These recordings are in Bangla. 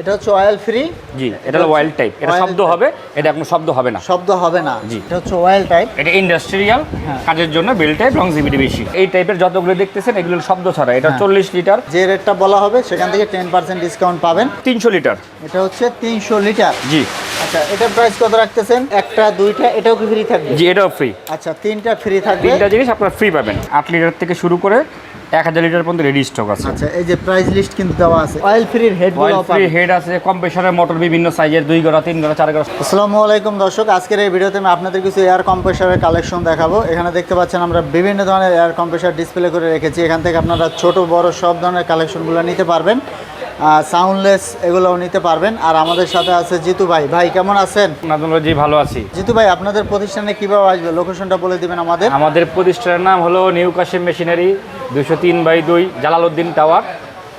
এটা হচ্ছে অয়েল ফ্রি জি এটা হলো ওয়াইল্ড টাইপ এটা শব্দ হবে এটা কোনো শব্দ হবে না। শব্দ হবে না। জি। এটা হচ্ছে অয়েল টাইপ এটা ইন্ডাস্ট্রিয়াল হ্যাঁ। কাজের জন্য বিল টাইপ লংজিভিটি বেশি। এই টাইপের যতগুলো দেখতেছেন এগুলো শব্দ ছাড়া। এটা হ্যাঁ। চল্লিশ লিটার যে রেটটা বলা হবে সেখান থেকে টেন পার্সেন্ট ডিসকাউন্ট পাবেন। তিনশো লিটার এটা হচ্ছে তিনশো লিটার জি। আচ্ছা এটার প্রাইস কত রাখতেছেন? একটা দুইটা এটাও কি ফ্রি থাকবে? জি এটাও ফ্রি আচ্ছা তিনটা ফ্রি থাকবে। তিনটা জিনিস আপনারা ফ্রি পাবেন। আট লিটার থেকে শুরু করে এক হাজার লিটার পর্যন্ত রেডি স্টক আছে। আচ্ছা এই যে প্রাইস লিস্ট কিন্তু দেওয়া আছে। Oil free head oil free head আছে কম্প্রেসারের মোটর বিভিন্ন সাইজের দুই গড়া তিন গড়া চার গড়া আসসালামু আলাইকুম দর্শক আজকের এই ভিডিওতে আমি আপনাদের কিছু এয়ার কম্প্রেসারের কালেকশন দেখাবো। এখানে দেখতে পাচ্ছেন আমরা বিভিন্ন ধরনের এয়ার কম্প্রেসার ডিসপ্লে করে রেখেছি। এখান থেকে আপনারা ছোট বড় সব ধরনের কালেকশনগুলো নিতে পারবেন। সাউন্ডলেস এগুলোও নিতে পারবেন। আর আমাদের সাথে আছে জিতু ভাই। ভাই কেমন আছেন? জি ভালো আছি। জিতু ভাই আপনাদের প্রতিষ্ঠানে কীভাবে আসবে? লোকেশনটা বলে দিবেন আমাদের। আমাদের প্রতিষ্ঠানের নাম হলো নিউ কাশিম মেশিনারি দুশো তিন বাই দুই জালালউদ্দিন টাওয়ার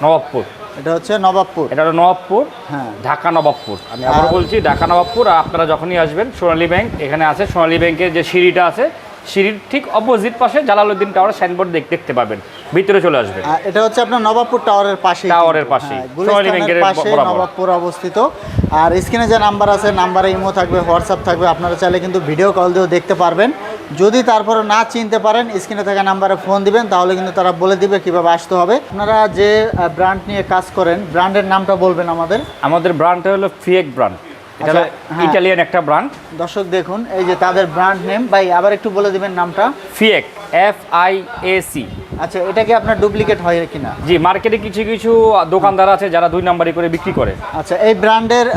নবাবপুর। এটা হচ্ছে নবাবপুর। এটা হলো নবাবপুর হ্যাঁ। ঢাকা নবাবপুর। আমি আবার বলছি ঢাকা নবাবপুর আর আপনারা যখনই আসবেন সোনালী ব্যাংক এখানে আছে সোনালী ব্যাংকের যে সিঁড়িটা আছে সিঁড়ির ঠিক অপোজিট পাশে জালালউদ্দিন টাওয়ার সাইনবোর্ড দেখতে পাবেন। ভিতরে চলে আসবে। এটা হচ্ছে আপনার নবাবপুর টাওয়ারের পাশে টাওয়ারের ব্যাংকের পাশে নবাবপুর অবস্থিত। আর স্ক্রিনে যে নাম্বার আছে নাম্বারে ইমো থাকবে হোয়াটসঅ্যাপ থাকবে আপনারা চাইলে কিন্তু ভিডিও কল দিয়েও দেখতে পারবেন। যদি তারপরে না চিনতে পারেন স্ক্রিনে থাকা নাম্বারে ফোন দিবেন তাহলে কিন্তু তারা বলে দিবে কীভাবে আসতে হবে। আপনারা যে ব্র্যান্ড নিয়ে কাজ করেন ব্র্যান্ডের নামটা বলবেন আমাদের। আমাদের ব্র্যান্ডটা হলো ফিয়েক ব্র্যান্ড এটা হলো আচ্ছা, হ্যাঁ। ইটালিয়ান একটা ব্র্যান্ড দর্শক দেখুন এই যে তাদের ব্র্যান্ড নেম ভাই আবার একটু বলে দিবেন নামটা? FIAC F I A C আচ্ছা এটা কি আপনার ডুপ্লিকেট হয় কিনা? জি মার্কেটে কিছু কিছু দোকানদার আছে যারা দুই নাম্বারি করে বিক্রি করে। আচ্ছা এই ব্র্যান্ডের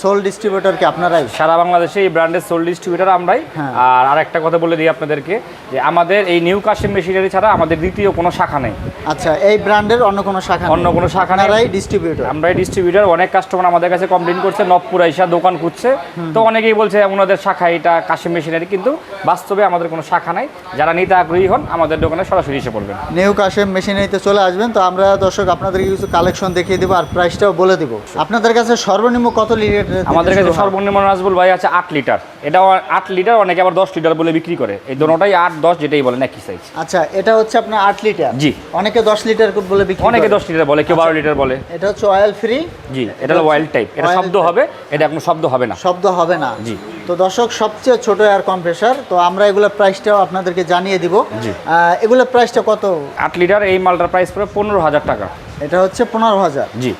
সোল ডিস্ট্রিবিউটর কি আপনারাই? সারা বাংলাদেশে এই ব্র্যান্ডের সোল ডিস্ট্রিবিউটার আমরাই। হ্যাঁ। আর আরেকটা কথা বলে দিই আপনাদেরকে যে আমাদের এই নিউ কাশিম মেশিনারি ছাড়া আমাদের দ্বিতীয় কোনো শাখা নেই। আচ্ছা এই ব্র্যান্ডের অন্য কোনো শাখা অন্য কোনো শাখা নেই। ডিস্ট্রিবিউটর আমরা ডিস্ট্রিবিউটার অনেক কাস্টমার আমাদের কাছে কমপ্লেন করছে নবপুর আইসা দোকান খুঁজছে। তো অনেকেই বলছে ওনাদের শাখা এটা কাশিম মেশিনারি কিন্তু বাস্তবে আমাদের কোনো শাখা নাই। যারা নিতে আগ্রহী হন আমাদের দোকানে সরাসরি এসে পড়বেন। নিউ কাশিম মেশিনারিতে চলে আসবেন। তো আমরা দর্শক আপনাদেরকে কিছু কালেকশন দেখিয়ে দেবো আর প্রাইসটাও বলে দেবো। আপনাদের কাছে সর্বনিম্ন কত লিটার আমাদের কাছে সর্বনিম্ন রাজবুল ভাই আছে আট লিটার। এটাও আট লিটার অনেকে আবার দশ লিটার বলে বিক্রি করে। এই দোনোটাই আট দশ যেটাই বলেন একই সাইজ আচ্ছা এটা হচ্ছে আপনার আট লিটার? জি। অনেকে দশ লিটার বলে বিক্রি অনেকে দশ লিটার বলে কেউ বারো লিটার বলে। এটা হচ্ছে অয়েল ফ্রি জি এটা হলো অয়েল টাইপ এটা শব্দ হবে এটা কোনো শব্দ হবে না। শব্দ হবে না। জি। তো দর্শক সবচেয়ে ছোট এয়ার কম্প্রেসার তো আমরা এগুলো প্রাইসটাও আপনাদেরকে জানিয়ে দিব। এগুলোর প্রাইসটা কত? আট লিটার এই মালটার প্রাইস পড়ে পনেরো হাজার টাকা। এটা হচ্ছে পনেরো হাজার। জি।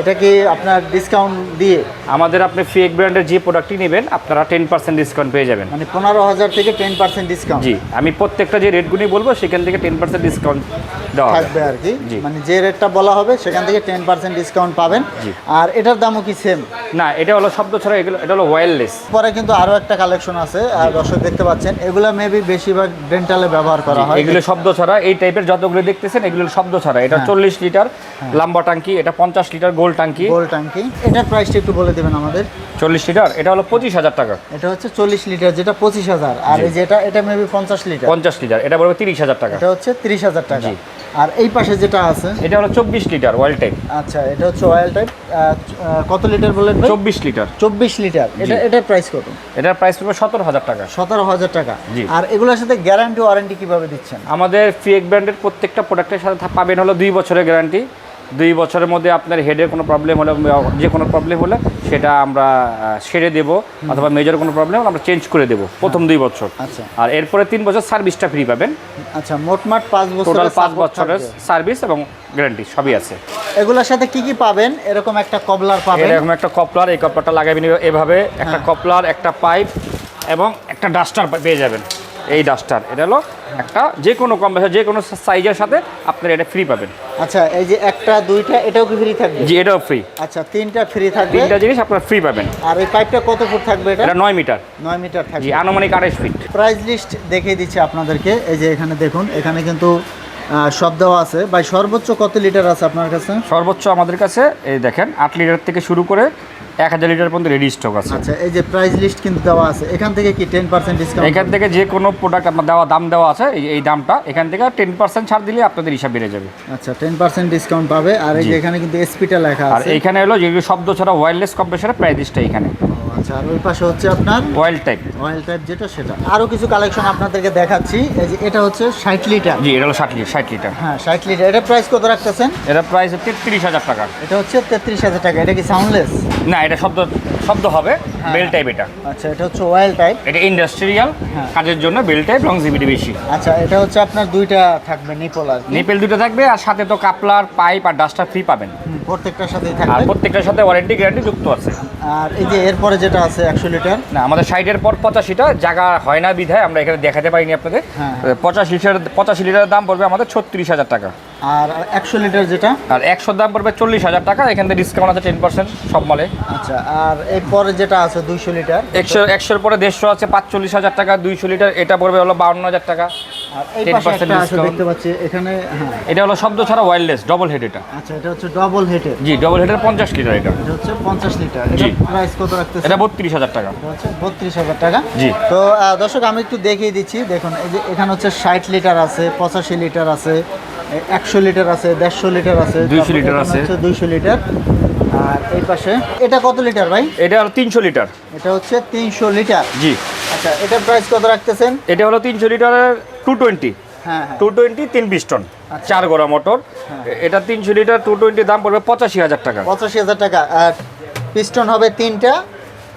এটা কি আপনার ডিসকাউন্ট দিয়ে? আমাদের আপনি ফিয়েক ব্র্যান্ডের যে প্রোডাক্টই নেবেন আপনারা টেন পার্সেন্ট ডিসকাউন্ট পেয়ে যাবেন। মানে পনেরো হাজার থেকে টেন পার্সেন্ট ডিসকাউন্ট জি আমি প্রত্যেকটা যে রেটগুলি বলব সেখান থেকে টেন পার্সেন্ট ডিসকাউন্ট দেওয়া থাকবে আর কি জি। মানে যে রেটটা বলা হবে সেখান থেকে টেন পার্সেন্ট ডিসকাউন্ট পাবেন। জি। আর এটার দামও কি সেম না এটা হলো শব্দ ছাড়া এগুলো এটা হলো ওয়্যারলেস পরে কিন্তু আরও একটা কালেকশন আছে আর দর্শক দেখতে পাচ্ছেন এগুলো মেবি বেশিরভাগ ডেন্টালে ব্যবহার করা হয়। এগুলো শব্দ ছাড়া এই টাইপের যতগুলো দেখতেছেন এগুলো শব্দ ছাড়া। এটা হ্যাঁ। চল্লিশ লিটার লম্বা টাঙ্কি এটা পঞ্চাশ লিটার গোল টাঙ্কি। গোল ট্যাঙ্কি এটার প্রাইসটা একটু বলে দেবেন আমাদের। চল্লিশ লিটার? এটা হলো পঁচিশ হাজার টাকা। এটা হচ্ছে চল্লিশ লিটার যেটা পঁচিশ হাজার। আর এই যেটা এটা মেবি পঞ্চাশ লিটার। পঞ্চাশ লিটার এটা বলব তিরিশ হাজার টাকা। এটা হচ্ছে তিরিশ হাজার টাকা। আর এই পাশে যেটা আছে? এটা হলো চব্বিশ লিটার ওয়াইল্ড টাইপ আচ্ছা এটা হচ্ছে অয়েল টাইপ কত লিটার বলেন চব্বিশ লিটার। চব্বিশ লিটার। এটা এটার প্রাইস কত? এটার প্রাইস পড়বে সতেরো হাজার টাকা। সতেরো হাজার টাকা। আর এগুলোর সাথে গ্যারান্টি ওয়ারেন্টি কীভাবে দিচ্ছেন? আমাদের ফিয়েক ব্র্যান্ডের প্রত্যেকটা প্রোডাক্টের সাথে পাবেন হলো দুই বছরের গ্যারান্টি দুই বছরের মধ্যে আপনার হেডের কোনো প্রবলেম হলে যে কোনো প্রবলেম হলে সেটা আমরা সেরে দেবো অথবা মেজর কোনো প্রবলেম হলে আমরা চেঞ্জ করে দেবো প্রথম দুই বছর। আচ্ছা। আর এরপরে তিন বছর সার্ভিসটা ফ্রি পাবেন। আচ্ছা মোটমাট পাঁচ বছর টোটাল পাঁচ বছরের সার্ভিস এবং গ্যারান্টি সবই আছে। এগুলোর সাথে কি কি পাবেন? এরকম একটা কপলার পাবেন। এরকম একটা কপলার এই কপলারটা লাগাবেন এভাবে একটা হ্যাঁ। কপলার একটা পাইপ এবং একটা ডাস্টার পেয়ে যাবেন। এই ডাস্টার। এটা হলো একটা যে কোনো কম যে কোনো সাইজের সাথে আপনারা এটা ফ্রি পাবেন। আচ্ছা এই যে একটা দুইটা এটাও কি ফ্রি থাকবে? জি এটাও ফ্রি আচ্ছা তিনটা ফ্রি থাকবে। তিনটা জিনিস আপনারা ফ্রি পাবেন। আর এই পাইপটা কত ফুট থাকবে এটা? এটা নয় মিটার নয় মিটার থাকবে। জি আনুমানিক আড়াইশ ফিট প্রাইস লিস্ট দেখিয়ে দিচ্ছি আপনাদেরকে। এই যে এখানে দেখুন এখানে কিন্তু সব দেওয়া আছে। ভাই সর্বোচ্চ কত লিটার আছে আপনার কাছে? সর্বোচ্চ আমাদের কাছে এই দেখেন আট লিটার থেকে শুরু করে এক হাজার লিটার পর্যন্ত রেডি স্টক আছে। আচ্ছা এই যে প্রাইস লিস্ট কিন্তু দেওয়া আছে এখান থেকে কি টেন পার্সেন্ট ডিসকাউন্ট এখান থেকে যে কোনো প্রোডাক্ট আপনার দেওয়া দাম দেওয়া আছে এই দামটা এখান থেকে টেন পার্সেন্ট ছাড় দিলে আপনাদের হিসাব বেড়ে যাবে। আচ্ছা টেন পার্সেন্ট ডিসকাউন্ট পাবে আর এই যে এখানে কিন্তু এসপিটা লেখা আর আছে। এইখানে হলো যেগুলো শব্দ ছাড়া ওয়্যারলেস কম্প্রেসারের প্রাইসটা এখানে। আচ্ছা আর ওই পাশে হচ্ছে আপনার অয়েল টাইপ অয়েল টাইপ যেটা সেটা। আরও কিছু কালেকশন আপনাদেরকে দেখাচ্ছি এই যে এটা হচ্ছে ষাট লিটার। জি এটা হলো ষাট লিটার ষাট লিটার। হ্যাঁ ষাট লিটার। এটা প্রাইস কত রাখতেছেন? এটা প্রাইস তেত্রিশ হাজার টাকা। এটা হচ্ছে তেত্রিশ হাজার টাকা। এটা কি সাউন্ডলেস না এটা শব্দ শব্দ হবে বেল টাইপ এটা। আচ্ছা এটা হচ্ছে অয়েল টাইপ এটা ইন্ডাস্ট্রিয়াল হ্যাঁ। কাজের জন্য বেল টাইপ লংজিভিটি বেশি। আচ্ছা এটা হচ্ছে আপনার দুইটা থাকবে নিপল আর। নিপেল দুটো থাকবে আর সাথে তো কাপলার পাইপ আর ডাস্টার ফ্রি পাবেন। প্রত্যেকটার সাথেই থাকবে। আর প্রত্যেকটার সাথে ওয়ারেন্টি গ্যারান্টি যুক্ত আছে। আর এই যে এরপরে যেটা আছে একশো লিটার? না আমাদের সাইডের পর পঁচাশিটা জায়গা হয় না বিধায় আমরা এখানে দেখাতে পারিনি আপনাদের। হ্যাঁ। পঁচাশি লিটার পঁচাশি লিটারের দাম পড়বে আমাদের ছত্রিশ হাজার টাকা। আর একশো লিটার যেটা? আর একশোর দাম পড়বে চল্লিশ হাজার টাকা এখান থেকে ডিসকাউন্ট আছে টেন পার্সেন্ট সব মালে। আচ্ছা আর এরপরে যেটা আছে দুইশো লিটার? একশো একশোর পরে দেড়শো আছে পাঁচচল্লিশ হাজার টাকা দুইশো লিটার এটা পড়বে হলো বাউন্ন হাজার টাকা। আর এই 10% পাশে একটা আছে discount। দেখতে পাচ্ছি এখানে হ্যাঁ। এটা হলো শব্দ ছাড়া ওয়্যারলেস ডবল হেড এটা। আচ্ছা এটা হচ্ছে ডবল হেডের জি ডবল হেডের পঞ্চাশ লিটার এটা। এটা হচ্ছে পঞ্চাশ লিটার। জি। এটা প্রাইস কত রাখতেছে এটা টাকা। হচ্ছে বত্রিশ হাজার টাকা। জি। তো দর্শক আমি একটু দেখিয়ে দিচ্ছি। দেখুন এই যে এখানে হচ্ছে ষাট লিটার আছে পঁচাশি লিটার আছে একশো লিটার আছে দেড়শো লিটার আছে 200 লিটার আছে। দুইশো লিটার। আর এই পাশে এটা কত লিটার ভাই? এটা হলো তিনশো লিটার। এটা হচ্ছে তিনশো লিটার। জি। আচ্ছা এটার প্রাইস কত রাখতেছেন? এটা হলো তিনশো লিটারের টু টোয়েন্টি হ্যাঁ হ্যাঁ। টু টোয়েন্টি তিন পিস্টন চার গোড়া মোটর এটা তিনশো লিটার টু টোয়েন্টি দাম পড়বে পঁচাশি হাজার টাকা। পঁচাশি হাজার টাকা। আর পিস্টন হবে তিনটা।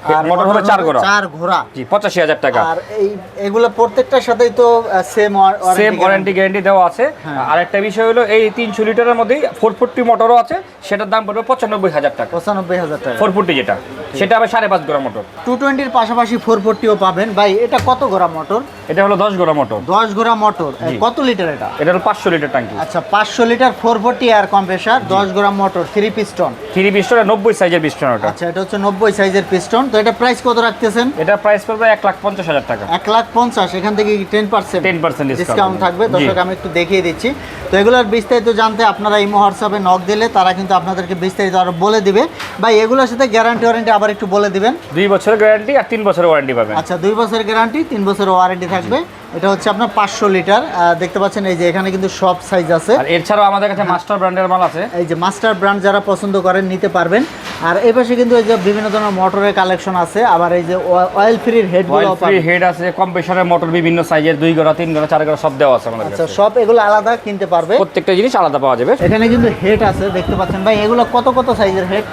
আর মোটর হবে চার ঘোড়া। চার ঘোড়া। জি পঁচাশি হাজার টাকা। আর এই এগুলো প্রত্যেকটার সাথেই তো সেম সেম ওয়ারেন্টি গ্যারেন্টি দেওয়া আছে। হ্যাঁ। আর একটা বিষয় হলো এই তিনশো লিটারের মধ্যেই ফোর ফোরটি মোটরও আছে সেটার দাম পড়বে পঁচানব্বই হাজার টাকা। পঁচানব্বই হাজার টাকা। ফোর ফোরটি যেটা সেটা হবে সাড়ে পাঁচ গোড়া মোটর টু টোয়েন্টির পাশাপাশি ফোর ফোরটিও পাবেন। ভাই এটা কত ঘোড়া মোটর এটা হলো দশ গোড়া মোটর দশ ঘোড়া মোটর কত লিটার এটা? এটা হলো পাঁচশো লিটার ট্যাঙ্কি আচ্ছা পাঁচশো litre four forty air compressor দশ ঘোড়া motor three piston three piston নব্বই সাইজের পিস্টন ওটা। আচ্ছা এটা হচ্ছে নব্বই সাইজের পিস্টন তো এটা প্রাইস কত রাখতেছেন? এটা প্রাইস পড়বে এক লাখ পঞ্চাশ হাজার টাকা। এক লাখ পঞ্চাশ এখান থেকে টেন পার্সেন্ট 10% discount ডিসকাউন্ট থাকবে। দর্শক আমি একটু দেখিয়ে দিচ্ছি। তো এগুলোর বিস্তারিত জানতে আপনারা ইমো হোয়াটসঅ্যাপে নক দিলে তারা কিন্তু আপনাদেরকে বিস্তারিত আরও বলে দিবে। বা এগুলোর সাথে গ্যারান্টি ওয়ারেন্টি আবার একটু বলে দিবেন। দুই বছরের গ্যারান্টি আর তিন বছরের ওয়ারেন্টি পাবেন। আচ্ছা দুই বছরের গ্যারান্টি তিন বছরের ওয়ারেন্টি থাকবে। এটা হচ্ছে আপনার পাঁচশো লিটার। দেখতে পাচ্ছেন এই যে এখানে কিন্তু সব সাইজ আছে। আর এছাড়াও আমাদের কাছে মাস্টার ব্র্যান্ডের মাল আছে। এই যে মাস্টার ব্র্যান্ড যারা পছন্দ করেন নিতে পারবেন। আর এই পাশে কিন্তু এই যে বিভিন্ন ধরনের মোটরের কালেকশন আছে। আবার এই যে অয়েল ফ্রির হেডগুলো অয়েল ফ্রি হেড আছে কম্প্রেসারের মোটর বিভিন্ন সাইজের দুই গোড়া তিন গোড়া চার গোড়া সব দেওয়া আছে আমাদের আচ্ছা সব এগুলো আলাদা কিনতে পারবে। প্রত্যেকটা জিনিস আলাদা পাওয়া যাবে। এখানে কিন্তু হেড আছে দেখতে পাচ্ছেন। ভাই এগুলো কত কত সাইজের হেড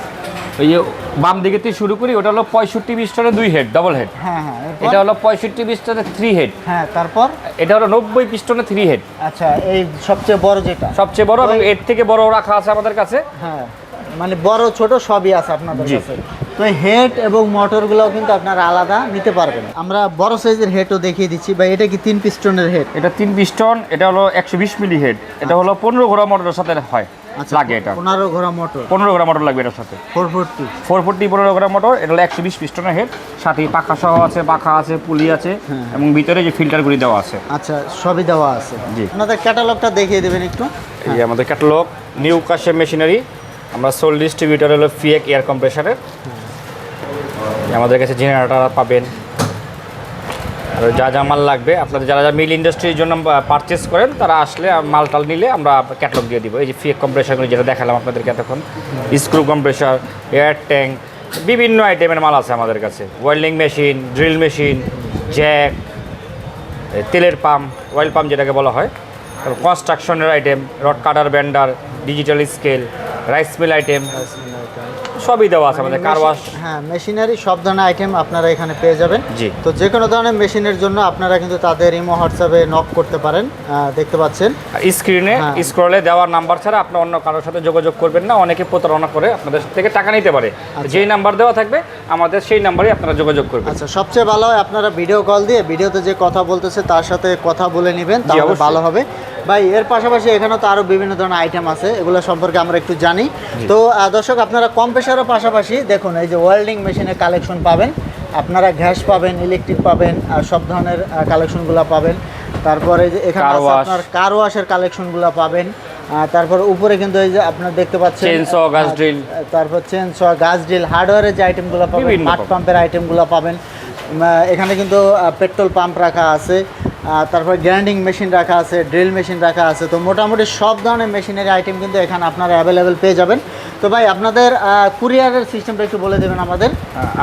ওই বাম দিকে থেকে শুরু করি ওটা হলো পঁয়ষট্টি পিস্টনের দুই হেড ডবল হেড হ্যাঁ হ্যাঁ এটা হলো পঁয়ষট্টি পিস্টনের থ্রি হেড হ্যাঁ তারপর? এটা হলো নব্বই পিস্টনের থ্রি হেড আচ্ছা এই সবচেয়ে বড় যেটা? সবচেয়ে বড় এবং এর থেকে বড় রাখা আছে আমাদের কাছে। হ্যাঁ মানে বড় ছোট সবই আছে আপনাদের কাছে। তো হেড এবং মোটরগুলোও কিন্তু আপনারা আলাদা নিতে পারবেন। আমরা বড় সাইজের হেডও দেখিয়ে দিচ্ছি। বা এটা কি তিন পিস্টনের হেড এটা তিন পিস্টন এটা হলো একশো বিশ মিলি হেড এটা হলো পনেরো ঘোড়া মোটরের সাথে হয়। আচ্ছা লাগে এটা। পনেরো ঘোড়া মোটর। পনেরো ঘোড়া মোটর লাগবে এটার সাথে। ফোর ফোরটি ফোর ফোরটি পনেরো ঘোড়া মোটর এটা হলো একশো বিশ পিস্টনের হেড। সাথে পাখা সহ আছে পাখা আছে পুলি আছে হ্যাঁ। এবং ভিতরে যে ফিল্টারগুলি দেওয়া আছে। আচ্ছা সবই দেওয়া আছে। জি। আপনাদের ক্যাটালগটা দেখিয়ে দেবেন একটু। এই আমাদের ক্যাটালগ নিউ কাশেম মেশিনারি। আমরা সোল ডিস্ট্রিবিউটার হলো ফিয়েক এয়ার কম্প্রেসারের। আমাদের কাছে জেনারেটার পাবেন। যা যা মাল লাগবে, আপনাদের যারা যারা মিল ইন্ডাস্ট্রির জন্য পারচেস করেন, তারা আসলে মাল টাল নিলে আমরা ক্যাটলগ দিয়ে দিব। এই যে ফিয়েক কম্প্রেসারগুলো যেটা দেখালাম আপনাদেরকে এতক্ষণ স্ক্রু কম্প্রেসার এয়ার ট্যাঙ্ক বিভিন্ন আইটেমের মাল আছে আমাদের কাছে। Welding machine drill machine jack তেলের পাম্প অয়েল পাম্প যেটাকে বলা হয়। তারপর কনস্ট্রাকশনের item rod cutter bender digital scale rice mill item সবই দেওয়া আছে আমাদের কার ওয়াশ হ্যাঁ মেশিনারি সব ধরনের আইটেম আপনারা এখানে পেয়ে যাবেন। জি। তো যে কোনো ধরনের মেশিনের জন্য আপনারা কিন্তু তাদের ইমো হোয়াটসঅ্যাপে নক করতে পারেন দেখতে পাচ্ছেন। স্ক্রিনে হ্যাঁ। স্ক্রলে দেওয়ার নাম্বার ছাড়া আপনি অন্য কারোর সাথে যোগাযোগ করবেন না অনেকে প্রতারণা করে আপনাদের থেকে টাকা নিতে পারে। যেই নাম্বার দেওয়া থাকবে আমাদের সেই নাম্বারে আপনারা যোগাযোগ করবেন। আচ্ছা সবচেয়ে ভালো হয় আপনারা ভিডিও কল দিয়ে ভিডিওতে যে কথা বলতেছে তার সাথে কথা বলে নেবেন তাহলে ভালো হবে। ভাই এর পাশাপাশি এখানে তো আরও বিভিন্ন ধরনের আইটেম আছে এগুলো সম্পর্কে আমরা একটু জানি। তো দর্শক আপনারা কম প্রেশারের পাশাপাশি দেখুন এই যে ওয়েল্ডিং মেশিনের কালেকশন পাবেন। আপনারা গ্যাস পাবেন ইলেকট্রিক পাবেন আর সব ধরনের কালেকশনগুলো পাবেন। তারপরে যে এখানে। আপনার কার ওয়াশের কালেকশনগুলো পাবেন। তারপর উপরে কিন্তু এই যে আপনারা দেখতে পাচ্ছেন Chainsaw, gas আহ, তারপর চেন গাছ ড্রিল হার্ডওয়্যারের যে আইটেমগুলো পাবেন রকম। পাম্পের আইটেমগুলো পাবেন। এখানে কিন্তু পেট্রোল পাম্প রাখা আছে। তারপর গ্রাইন্ডিং মেশিন রাখা আছে, ড্রিল মেশিন রাখা আছে। তো মোটামুটি সব ধরনের মেশিনারি আইটেম কিন্তু এখানে আপনারা অ্যাভেলেবেল পেয়ে যাবেন। তো ভাই, আপনাদের কুরিয়ারের সিস্টেমটা একটু বলে দেবেন আমাদের।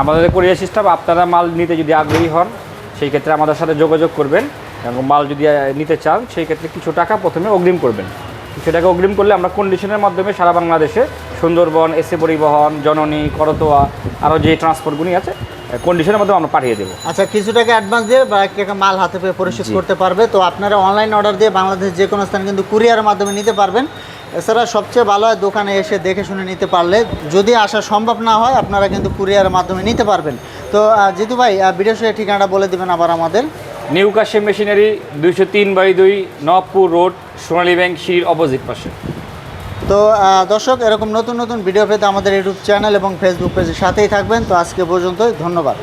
আমাদের কোরিয়ার সিস্টেম আপনারা মাল নিতে যদি আগ্রহী হন, সেই ক্ষেত্রে আমাদের সাথে যোগাযোগ করবেন। এবং মাল যদি নিতে চান, সেই ক্ষেত্রে কিছু টাকা প্রথমে অগ্রিম করবেন। কিছু টাকা অগ্রিম করলে আমরা কন্ডিশনের মাধ্যমে সারা বাংলাদেশে সুন্দরবন এসে পরিবহন জননী করতোয়া আরও যে ট্রান্সপোর্টগুলি আছে কন্ডিশনের মধ্যে আমরা পাঠিয়ে দেবো। আচ্ছা কিছু টাকা অ্যাডভান্স দিয়ে বা এক টাকা মাল হাতে পেয়ে পরিশোধ করতে পারবে। তো আপনারা অনলাইন অর্ডার দিয়ে বাংলাদেশ যে কোনো স্থানে কিন্তু কুরিয়ারের মাধ্যমে নিতে পারবেন। এছাড়া সবচেয়ে ভালো হয় দোকানে এসে দেখে শুনে নিতে পারলে। যদি আসা সম্ভব না হয় আপনারা কিন্তু কুরিয়ারের মাধ্যমে নিতে পারবেন। তো জিতু ভাই ভিডিও ঠিকানাটা বলে দিবেন আবার আমাদের। নিউ কাশিম মেশিনারি দুইশো তিন বাই দুই নবপুর রোড সোনালী ব্যাংক সিঁড়ির অপোজিট পাশে। তো দর্শক, এরকম নতুন নতুন ভিডিও পেতে আমাদের ইউটিউব চ্যানেল এবং ফেসবুক পেজের সাথেই থাকবেন। তো আজকে পর্যন্তই, ধন্যবাদ।